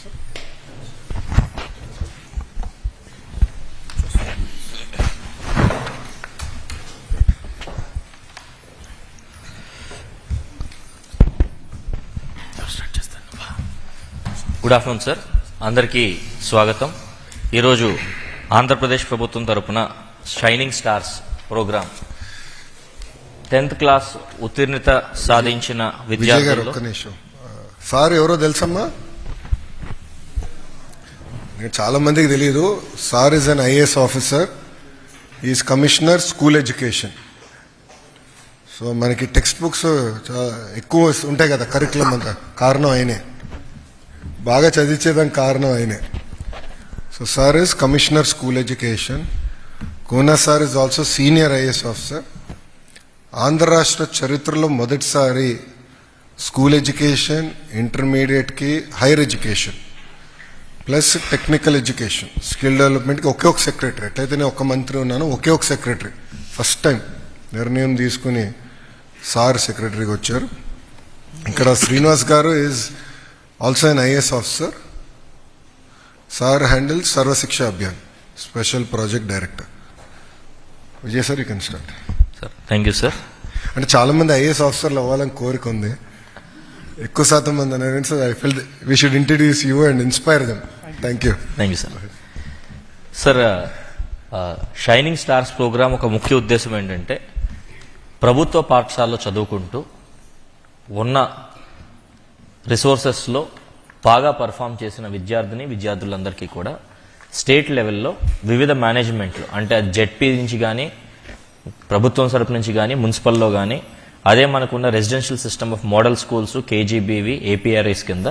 Good afternoon sir అందరికీ స్వాగతం. ఈరోజు ఆంధ్రప్రదేశ్ ప్రభుత్వం తరపున shining stars program. Tenth class ఉత్తీర్ణత సాధించిన విద్యార్థులు సార్ ఎవరో తెలుసమ్మా? చాలా మందికి తెలియదు sir is an IAS officer is commissioner school education so మనకి టెక్స్ట్ బుక్స్ చాలా ఎక్కువ ఉంటాయి కదా కరికులం అంతా. కారణం ఆయనే. బాగా చదివించేదానికి కారణం ఆయనే. So sir is commissioner school education Kona sir is also senior IAS officer Andhra రాష్ట్ర చరిత్రలో మొదటిసారి school education ఇంటర్మీడియట్కి higher education plus technical education skill డెవలప్మెంట్కి ఒకే ఒక సెక్రటరీ ఎట్లయితే నేను ఒక మంత్రి ఉన్నాను ఒకే ఒక సెక్రటరీ ఫస్ట్ టైం నిర్ణయం తీసుకుని సార్ సెక్రటరీగా వచ్చారు. ఇక్కడ Srinivas garu is also an IAS officer sir handle Sarva Shiksha Abhiyan special project director Vijay sir you can start sir thank you sir అంటే చాలా మంది ఐఏఎస్ ఆఫీసర్లు అవ్వాలని కోరిక ఉంది. ఎక్కువ శాతం మంది అనేది sir I felt we should introduce you and inspire them. Thank you. Thank you sir. Sir shining stars program ఒక ముఖ్య ఉద్దేశం ఏంటంటే ప్రభుత్వ పాఠశాలలో చదువుకుంటూ ఉన్న రిసోర్సెస్లో బాగా పర్ఫామ్ చేసిన విద్యార్థిని విద్యార్థులందరికీ కూడా స్టేట్ లెవెల్లో వివిధ మేనేజ్మెంట్లు అంటే జెడ్పీ నుంచి కానీ ప్రభుత్వం తరపు నుంచి కానీ మున్సిపల్లో కానీ అదే మనకున్న residential system of model schools KGBV APRIS కింద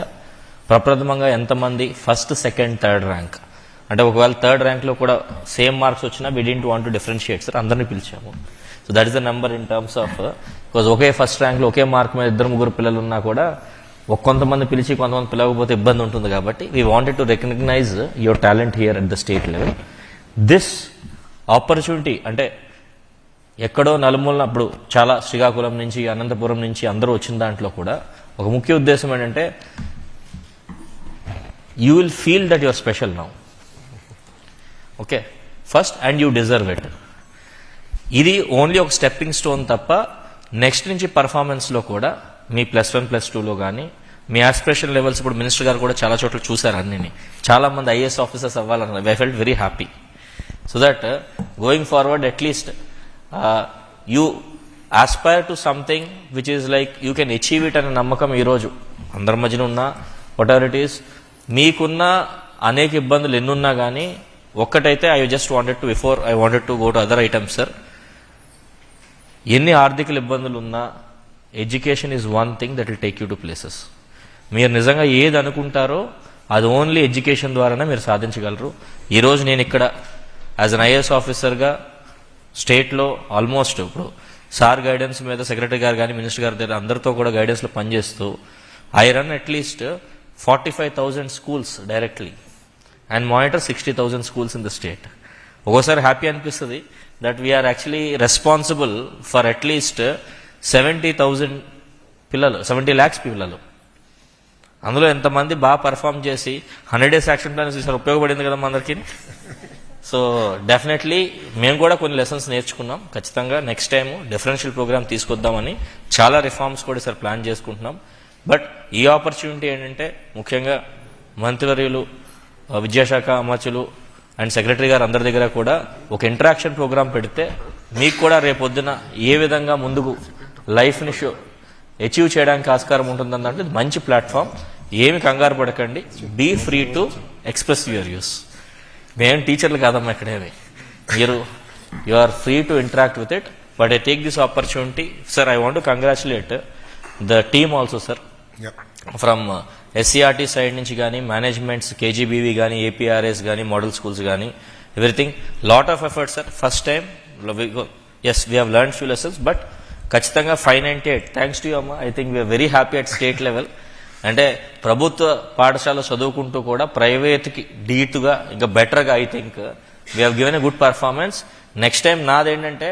ప్రప్రథమంగా ఎంతమంది ఫస్ట్ సెకండ్ థర్డ్ ర్యాంక్ అంటే ఒకవేళ థర్డ్ ర్యాంక్లో కూడా సేమ్ మార్క్స్ వచ్చినా we didn't want to differentiate sir అందరినీ పిలిచాము. So that is the number in terms of because okay first ర్యాంక్లో ఒకే మార్క్ మీద ఇద్దరు ముగ్గురు పిల్లలు ఉన్నా కూడా ఒక కొంతమంది పిలిచి కొంతమంది పిలవకపోతే ఇబ్బంది ఉంటుంది కాబట్టి we wanted to recognize your talent here at the state level this opportunity అంటే ఎక్కడో నలుమూలన అప్పుడు చాలా శ్రీకాకుళం నుంచి అనంతపురం నుంచి అందరూ వచ్చిన దాంట్లో కూడా ఒక ముఖ్య ఉద్దేశం ఏంటంటే you will feel that your special now okay first and you deserve it ఇది ఓన్లీ ఒక స్టెప్పింగ్ స్టోన్ తప్ప నెక్స్ట్ నుంచి పర్ఫార్మెన్స్లో కూడా మీ ప్లస్ వన్ ప్లస్ టూలో కానీ మీ ఆస్పిరేషన్ లెవెల్స్ ఇప్పుడు మినిస్టర్ గారు కూడా చాలా చోట్ల చూశారు అన్నిని. చాలా మంది IAS officers అవ్వాలన్నారు. I felt very happy so that going forward at least you aspire to something which is like you can achieve it అనే నమ్మకం ఈరోజు అందరి మధ్యన ఉన్న వాట్ ఎవర్ ఇట్ ఈస్ మీకున్న అనేక ఇబ్బందులు ఎన్నున్నా కానీ ఒక్కటైతే I just wanted to before I wanted to go to other items sir ఎన్ని ఆర్థిక ఇబ్బందులు ఉన్నా education is one thing that will take you to places మీరు నిజంగా ఏది అనుకుంటారో అది ఓన్లీ ఎడ్యుకేషన్ ద్వారానే మీరు సాధించగలరు. ఈరోజు నేను ఇక్కడ యాజ్ అన్ ఐఏఎస్ ఆఫీసర్గా స్టేట్లో ఆల్మోస్ట్ ఇప్పుడు సార్ గైడెన్స్ మీద సెక్రటరీ గారు కానీ మినిస్టర్ గారి దగ్గర అందరితో కూడా గైడెన్స్లో పనిచేస్తూ I run at least forty five thousand schools directly and monitor sixty thousand schools in the state. ఒక్కోసారి హ్యాపీ అనిపిస్తుంది that we're actually responsible for at least seventy thousand పిల్లలు సెవెంటీ ల్యాక్స్ పిల్లలు. అందులో ఎంతమంది బాగా పర్ఫామ్ చేసి హండ్రెడ్ డేస్ యాక్షన్ ప్లాన్ చూసారు ఉపయోగపడింది కదా మా అందరికీ? సో డెఫినెట్లీ మేము కూడా కొన్ని లెసన్స్ నేర్చుకున్నాం. ఖచ్చితంగా నెక్స్ట్ టైం డిఫరెన్షియల్ ప్రోగ్రామ్ తీసుకొద్దామని చాలా రిఫార్మ్స్ కూడా సార్ ప్లాన్ చేసుకుంటున్నాం. బట్ ఈ ఆపర్చునిటీ ఏంటంటే ముఖ్యంగా మంత్రివర్యులు విద్యాశాఖ అమర్చులు అండ్ సెక్రటరీ గారు అందరి దగ్గర కూడా ఒక ఇంటరాక్షన్ ప్రోగ్రామ్ పెడితే మీకు కూడా రేపొద్దున ఏ విధంగా ముందుకు లైఫ్ని షో అచీవ్ చేయడానికి ఆస్కారం ఉంటుందంటే మంచి ప్లాట్ఫామ్ ఏమి కంగారు పడకండి. Be free to express your views మేము టీచర్లు కాదమ్మా ఇక్కడేమి మీరు you are free to interact with it but I take this opportunity sir I want to congratulate the team also sir from SCERT side నుంచి కానీ మేనేజ్మెంట్స్ కేజీబీవీ కానీ APRS కానీ model schools కానీ everything lot of effort sir first time as we have learn few lessons but ఖచ్చితంగా five ninety eight thanks to you అమ్మ. I think we're very happy at state level అంటే ప్రభుత్వ పాఠశాల చదువుకుంటూ కూడా ప్రైవేట్కి డీటుగా ఇంకా బెటర్గా I think we have given a good performance next time నాదేంటంటే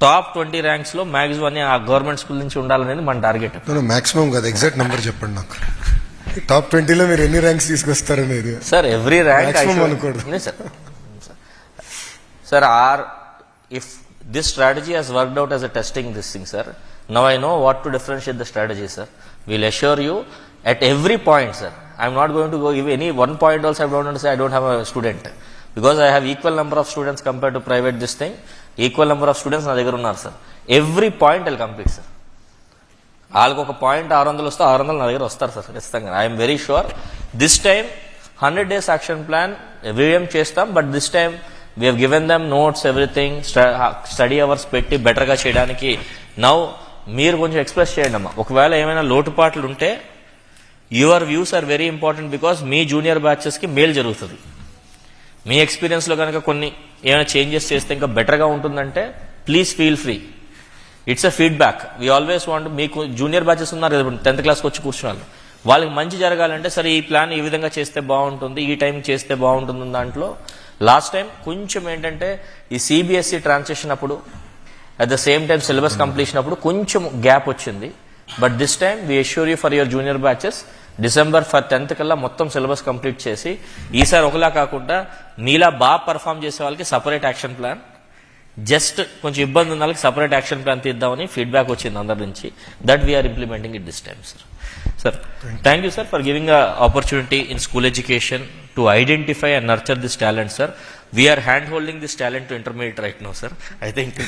top twenty ర్యాంక్స్లో మ్యాక్సిమం అన్ని ఆ గవర్నమెంట్ స్కూల్ నుంచి ఉండాలనేది మన టార్గెట్ మాక్సిమం కదా ఎగ్జాక్ట్ నెంబర్ చెప్పండి నాకు. టాప్ ట్వంటీలో మీరు ఎన్ని ర్యాంక్స్ తీసుకొస్తారనేది. సార్ ఎవ్రీ ర్యాంక్ అనుకోడు. Sir sir or if this strategy has worked out as a testing this thing sir now I know what to differentiate the strategy sir will assure you at every point sir I'm not going to go give any one point also I don't say I don't have a student because I have equal number of students compare to private this thing equal number of students నా దగ్గర ఉన్నారు sir every point I complete sir వాళ్ళకి ఒక point ఆరు వందలు వస్తే ఆరు వందలు నా దగ్గర వస్తారు సార్ ఖచ్చితంగా. I'm very sure this time hundred days action plan VVM చేస్తాం but this time we have given notes everything study hours పెట్టి బెటర్గా చేయడానికి. నౌ మీరు కొంచెం ఎక్స్ప్రెస్ చేయండి అమ్మా. ఒకవేళ ఏమైనా లోటుపాట్లు ఉంటే your views are very important because me junior బ్యాచెస్కి మేలు జరుగుతుంది. మీ ఎక్స్పీరియన్స్లో కనుక కొన్ని ఏమైనా చేంజెస్ చేస్తే ఇంకా బెటర్గా ఉంటుందంటే please feel free it's a feedback we always want మీకు జూనియర్ బ్యాచెస్ ఉన్నారు కదా టెన్త్ క్లాస్కి వచ్చి కూర్చున్నారు వాళ్ళకి మంచి జరగాలంటే సరే ఈ ప్లాన్ ఈ విధంగా చేస్తే బాగుంటుంది ఈ టైం చేస్తే బాగుంటుంది దాంట్లో లాస్ట్ టైం కొంచెం ఏంటంటే ఈ సిబిఎస్ఈ ట్రాన్సాక్షన్ అప్పుడు at the same time syllabus completion అప్పుడు కొంచెం గ్యాప్ వచ్చింది. But this time we assure you for your junior batches December for tenth కల్లా మొత్తం సిలబస్ కంప్లీట్ చేసి ఈసారి ఒకలా కాకుండా మీలా బాగా పర్ఫామ్ చేసే వాళ్ళకి సపరేట్ యాక్షన్ ప్లాన్ జస్ట్ కొంచెం ఇబ్బంది ఉన్న వాళ్ళకి సపరేట్ యాక్షన్ ప్లాన్ తీద్దామని ఫీడ్బ్యాక్ వచ్చింది అందరి నుంచి. That we're implementing it this time sir sir thank you sir for giving a opportunity in school education to identify and nurture this talent sir we're hand holding this talent to intermediate right no sir I think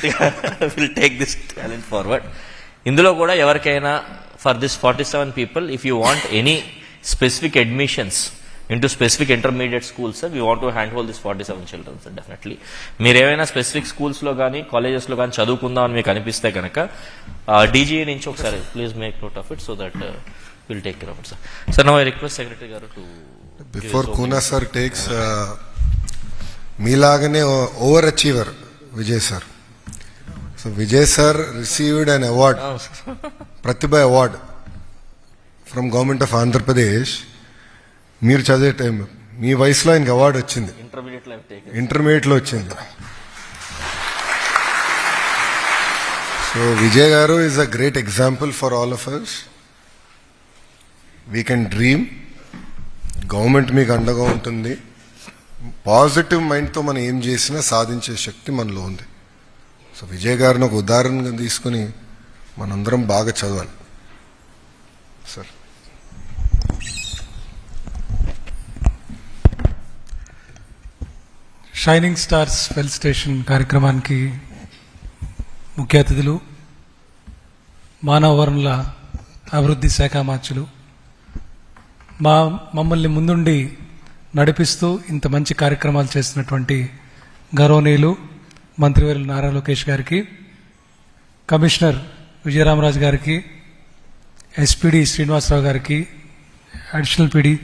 will take this talent forward ఇందులో కూడా ఎవరికైనా for this forty seven people if you want any specific admissions into specific intermediate schools sir we want to hand hold this forty seven children sir definitely మీరు ఏమైనా specific స్కూల్స్లో కానీ కాలేజెస్లో కానీ చదువుకుందాం అని మీకు అనిపిస్తే కనుక డీజీఏ నుంచి ఒకసారి please make note of it so that will take care of it sir sir no I request secretary గారు టు బిఫోర్ కూనా sir takes మీలాగనే over achiever Vijay sir so Vijay sir received an award Pratibha award from government of Andhra Pradesh మీరు చదివే time మీ వయసులో ఆయనకి award వచ్చింది. ఇంటర్మీడియట్లో వచ్చింది. So Vijay గారు is a great example for all of us we can dream government మీకు అండగా ఉంటుంది. పాజిటివ్ మైండ్తో మనం ఏం చేసినా సాధించే శక్తి మనలో ఉంది. సో విజయ్ గారిని ఒక ఉదాహరణగా తీసుకుని మనందరం బాగా చదవాలి. Sir shining stars felicitation కార్యక్రమానికి ముఖ్య అతిథులు మానవ వనరుల అభివృద్ధి శాఖ మార్చులు మా మమ్మల్ని ముందుండి నడిపిస్తూ ఇంత మంచి కార్యక్రమాలు చేసినటువంటి గౌరవనీయులు మంత్రివర్యులు నారా లోకేష్ గారికి కమిషనర్ విజయరామరాజు గారికి ఎస్పీడి శ్రీనివాసరావు గారికి అడిషనల్ పీడి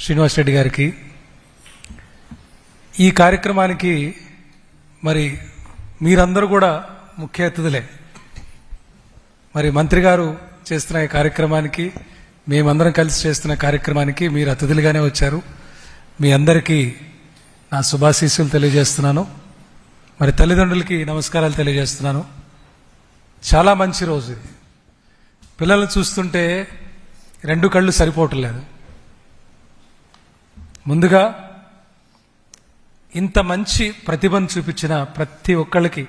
శ్రీనివాస్ రెడ్డి గారికి. ఈ కార్యక్రమానికి మరి మీరందరూ కూడా ముఖ్య అతిథులే. మరి మంత్రి గారు చేస్తున్న ఈ కార్యక్రమానికి మేమందరం కలిసి చేస్తున్న కార్యక్రమానికి మీరు అతిథులుగానే వచ్చారు. మీ అందరికీ నా శుభాశీస్సులు తెలియజేస్తున్నాను. మరి తల్లిదండ్రులకి నమస్కారాలు తెలియజేస్తున్నాను. చాలా మంచి రోజు ఇది. పిల్లల్ని చూస్తుంటే రెండు కళ్ళు సరిపోవట్లేదు. ముందుగా ఇంత మంచి ప్రతిభను చూపించిన ప్రతి ఒక్కళ్ళకి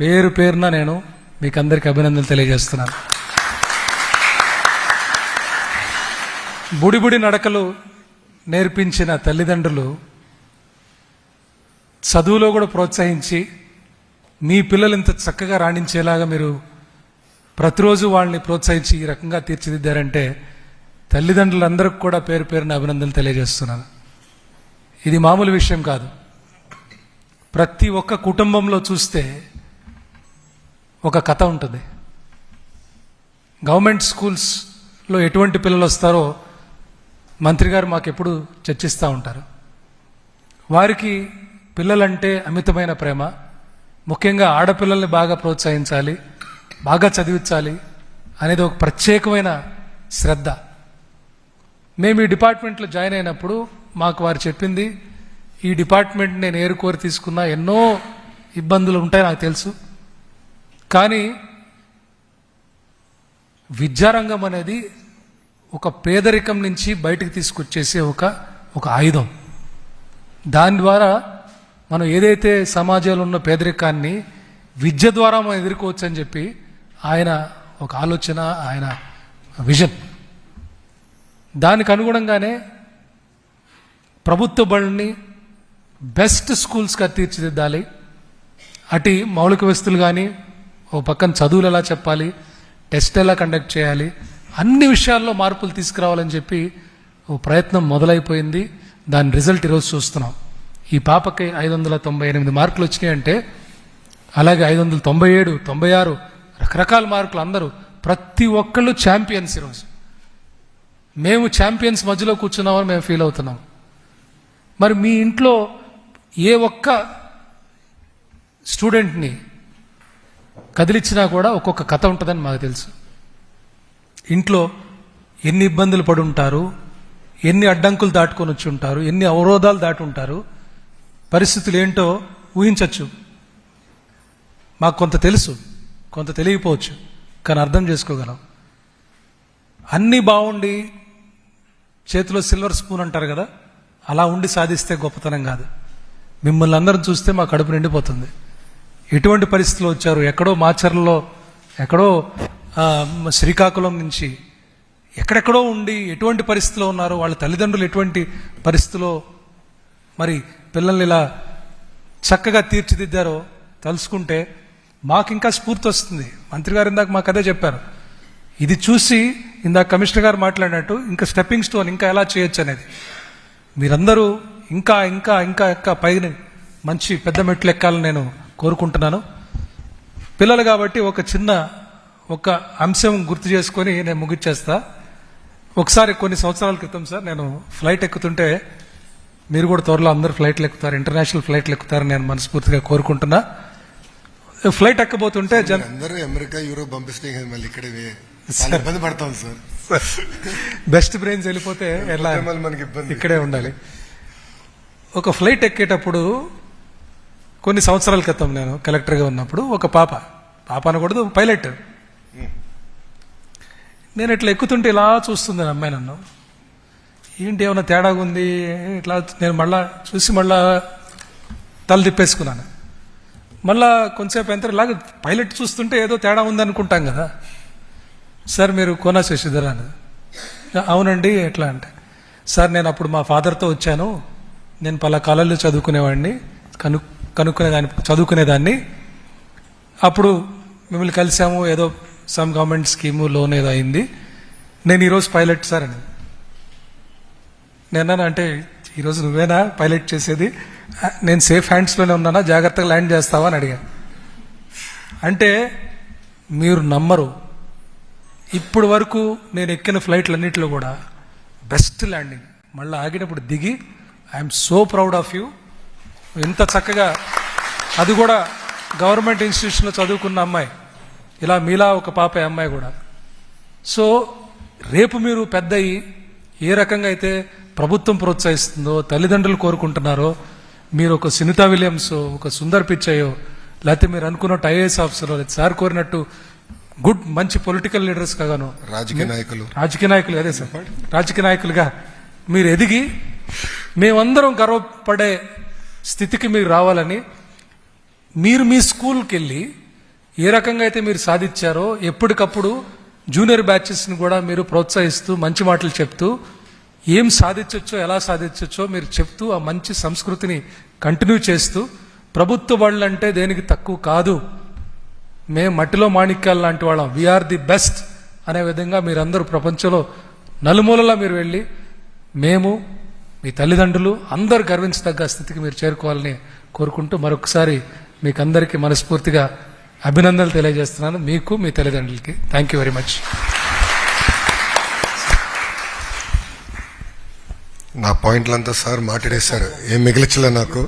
పేరు పేరున నేను మీకు అభినందనలు తెలియజేస్తున్నాను. బుడిబుడి నడకలు నేర్పించిన తల్లిదండ్రులు చదువులో కూడా ప్రోత్సహించి మీ పిల్లలు ఇంత చక్కగా రాణించేలాగా మీరు ప్రతిరోజు వాళ్ళని ప్రోత్సహించి ఈ రకంగా తీర్చిదిద్దారంటే తల్లిదండ్రులందరికీ కూడా పేరు పేరున అభినందనలు తెలియజేస్తున్నాను. ఇది మామూలు విషయం కాదు. ప్రతి ఒక్క కుటుంబంలో చూస్తే ఒక కథ ఉంటుంది. గవర్నమెంట్ స్కూల్స్లో ఎటువంటి పిల్లలు వస్తారో మంత్రి గారు మాకు ఎప్పుడు చర్చిస్తూ ఉంటారు. వారికి పిల్లలంటే అమితమైన ప్రేమ. ముఖ్యంగా ఆడపిల్లల్ని బాగా ప్రోత్సహించాలి బాగా చదివించాలి అనేది ఒక ప్రత్యేకమైన శ్రద్ధ. మేము ఈ డిపార్ట్మెంట్లో జాయిన్ అయినప్పుడు మాకు వారు చెప్పింది ఈ డిపార్ట్మెంట్ నేను ఏరుకోరి తీసుకున్న ఎన్నో ఇబ్బందులు ఉంటాయి నాకు తెలుసు. కానీ విద్యారంగం అనేది ఒక పేదరికం నుంచి బయటకు తీసుకొచ్చేసే ఒక ఒక ఆయుధం. దాని ద్వారా మనం ఏదైతే సమాజంలో ఉన్న పేదరికాన్ని విద్య ద్వారా మనం ఎదుర్కోవచ్చు అని చెప్పి ఆయన ఒక ఆలోచన ఆయన విజన్. దానికి అనుగుణంగానే ప్రభుత్వ బడుల్ని బెస్ట్ స్కూల్స్గా తీర్చిదిద్దాలి. అటు మౌలిక వస్తువులు కానీ ఓ పక్కన చదువులు ఎలా చెప్పాలి టెస్ట్ ఎలా కండక్ట్ చేయాలి అన్ని విషయాల్లో మార్పులు తీసుకురావాలని చెప్పి ఓ ప్రయత్నం మొదలైపోయింది. దాని రిజల్ట్ ఈరోజు చూస్తున్నాం. ఈ పాపకి ఐదు వందల తొంభై ఎనిమిది మార్కులు వచ్చినాయంటే అలాగే ఐదు వందల తొంభై ఏడు తొంభై ఆరు రకరకాల మార్కులు అందరూ ప్రతి ఒక్కళ్ళు ఛాంపియన్స్ ఈరోజు. మేము ఛాంపియన్స్ మధ్యలో కూర్చున్నామని మేము ఫీల్ అవుతున్నాం. మరి మీ ఇంట్లో ఏ ఒక్క స్టూడెంట్ని కదిలిచ్చినా కూడా ఒక్కొక్క కథ ఉంటుందని మాకు తెలుసు. ఇంట్లో ఎన్ని ఇబ్బందులు పడి ఉంటారు ఎన్ని అడ్డంకులు దాటుకొని వచ్చి ఉంటారు ఎన్ని అవరోధాలు దాటి ఉంటారు పరిస్థితులు ఏంటో ఊహించవచ్చు మాకు కొంత తెలుసు కొంత తెలియకపోవచ్చు కానీ అర్థం చేసుకోగలం. అన్నీ బాగుండి చేతిలో సిల్వర్ స్పూన్ అంటారు కదా అలా ఉండి సాధిస్తే గొప్పతనం కాదు. మిమ్మల్ని అందరం చూస్తే మా కడుపు నిండిపోతుంది. ఎటువంటి పరిస్థితులు వచ్చారు? ఎక్కడో మాచర్లలో ఎక్కడో శ్రీకాకుళం నుంచి ఎక్కడెక్కడో ఉండి ఎటువంటి పరిస్థితిలో ఉన్నారు వాళ్ళ తల్లిదండ్రులు ఎటువంటి పరిస్థితిలో మరి పిల్లల్ని ఇలా చక్కగా తీర్చిదిద్దారో తలుసుకుంటే మాకు ఇంకా స్ఫూర్తి వస్తుంది. మంత్రి గారు ఇందాక మాకు అదే చెప్పారు. ఇది చూసి ఇందాక కమిషనర్ గారు మాట్లాడినట్టు ఇంకా స్టెప్పింగ్ స్టోన్ ఇంకా ఎలా చేయొచ్చు అనేది. మీరందరూ ఇంకా ఇంకా ఇంకా ఇంకా పైన మంచి పెద్ద మెట్లు ఎక్కాలని నేను కోరుకుంటున్నాను. పిల్లలు కాబట్టి ఒక చిన్న ఒక అంశం గుర్తు చేసుకొని నేను ముగిచ్చేస్తా ఒకసారి కొన్ని సంవత్సరాల క్రితం సార్ నేను ఫ్లైట్ ఎక్కుతుంటే మీరు కూడా త్వరలో అందరూ ఫ్లైట్లు ఎక్కుతారు ఇంటర్నేషనల్ ఫ్లైట్లు ఎక్కుతారని నేను మనస్ఫూర్తిగా కోరుకుంటున్నా. ఫ్లైట్ ఎక్కబోతుంటే అందరూ అమెరికా యూరోప్ పంపిస్తే మళ్ళీ ఇక్కడ ఇబ్బంది పడతాం సార్. బెస్ట్ బ్రెయిన్స్ వెళ్ళిపోతే ఎలా? మనకి ఇక్కడే ఉండాలి. ఒక ఫ్లైట్ ఎక్కేటప్పుడు కొన్ని సంవత్సరాల క్రితం నేను కలెక్టర్గా ఉన్నప్పుడు ఒక పాప పాప అనకూడదు పైలట్. నేను ఇట్లా ఎక్కుతుంటే ఇలా చూస్తుంది అమ్మాయి నన్ను. ఏంటి ఏమైనా తేడాగా ఉంది? ఇట్లా నేను మళ్ళా చూసి మళ్ళా తల తిప్పేసుకున్నాను. మళ్ళా కొంతసేపు ఎంత ఇలాగ పైలట్ చూస్తుంటే ఏదో తేడా ఉందనుకుంటాం కదా. సార్ మీరు కోనా శశిధర్ అవునండి ఎట్లా అంటే. సార్ నేను అప్పుడు మా ఫాదర్తో వచ్చాను. నేను పలా కాలేజీలో చదువుకునేవాడిని. కను కనుక్కునేదాన్ని చదువుకునేదాన్ని. అప్పుడు మిమ్మల్ని కలిసాము ఏదో సమ్ గవర్నమెంట్ స్కీము లోన్ ఏదో అయింది నేను ఈరోజు పైలట్ సార్ అని. నేను అంటే ఈరోజు నువ్వేనా పైలట్ చేసేది? నేను సేఫ్ హ్యాండ్స్లోనే ఉన్నానా? జాగ్రత్తగా ల్యాండ్ చేస్తావా అని అడిగా. అంటే మీరు నమ్మరు. ఇప్పుడు వరకు నేను ఎక్కిన ఫ్లైట్లన్నింటిలో కూడా బెస్ట్ ల్యాండింగ్ మళ్ళీ ఆగినప్పుడు దిగి I'm so proud of you ఎంత చక్కగా అది కూడా గవర్నమెంట్ ఇన్స్టిట్యూషన్లో చదువుకున్న అమ్మాయి. ఇలా మీలా ఒక పాప అమ్మాయి కూడా. సో రేపు మీరు పెద్ద అయ్యి ఏ రకంగా అయితే ప్రభుత్వం ప్రోత్సహిస్తుందో తల్లిదండ్రులు కోరుకుంటున్నారో మీరు ఒక సునీతా విలియమ్స్ ఒక సుందర్ పిచ్చయ్యో లేకపోతే మీరు అనుకున్నట్టు ఐఏఎస్ ఆఫీసర్ లేదా సార్ కోరినట్టు గుడ్ మంచి పొలిటికల్ లీడర్స్ కాగాను రాజకీయ నాయకులు. రాజకీయ నాయకులు అదే సార్. రాజకీయ నాయకులుగా మీరు ఎదిగి మేమందరం గర్వపడే స్థితికి మీరు రావాలని మీరు మీ స్కూల్కి వెళ్ళి ఏ రకంగా అయితే మీరు సాధించారో ఎప్పటికప్పుడు జూనియర్ బ్యాచెస్ని కూడా మీరు ప్రోత్సహిస్తూ మంచి మాటలు చెప్తూ ఏం సాధించవచ్చో ఎలా సాధించవచ్చో మీరు చెప్తూ ఆ మంచి సంస్కృతిని కంటిన్యూ చేస్తూ ప్రభుత్వ వాళ్ళు అంటే దేనికి తక్కువ కాదు. మేము మట్టిలో మాణిక్యాలు లాంటి వాళ్ళం. వీఆర్ ది బెస్ట్ అనే విధంగా మీరందరూ ప్రపంచంలో నలుమూలలా మీరు వెళ్ళి మేము మీ తల్లిదండ్రులు అందరు గర్వించదగ్గ స్థితికి మీరు చేరుకోవాలని కోరుకుంటూ మరొకసారి మీకందరికీ మనస్ఫూర్తిగా అభినందనలు తెలియజేస్తున్నాను మీకు మీ తల్లిదండ్రులకి. థ్యాంక్ యూ వెరీ మచ్ నా పాయింట్లంతా సార్ మాట్లాడేశారు ఏం మిగిలించలే నాకు?